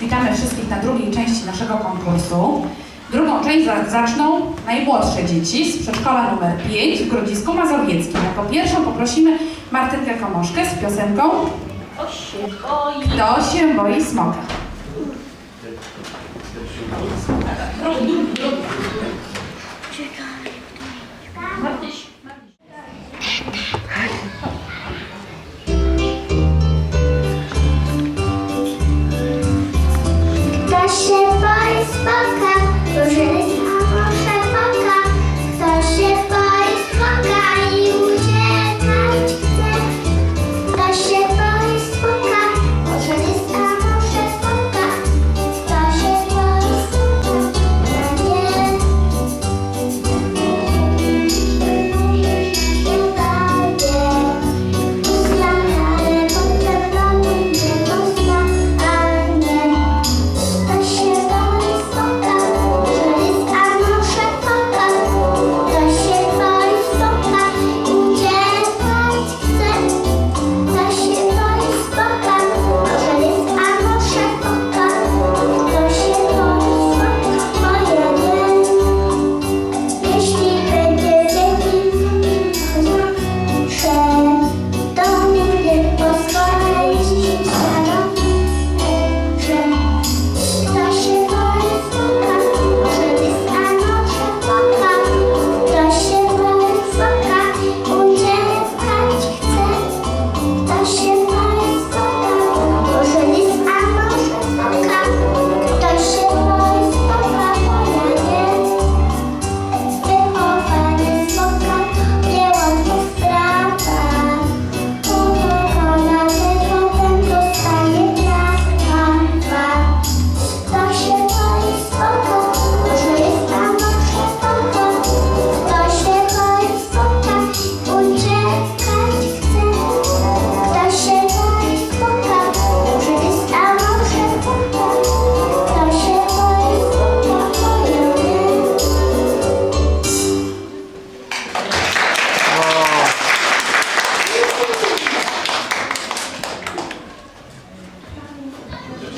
Witamy wszystkich na drugiej części naszego konkursu. Drugą część za- zaczną najmłodsze dzieci z przedszkola numer 5 w Grodzisku Mazowieckim. Jako pierwszą poprosimy Martynkę Komoszkę z piosenką To się boi. Kto się boi smoka. Drugi,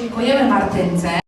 Dziękujemy Martynce.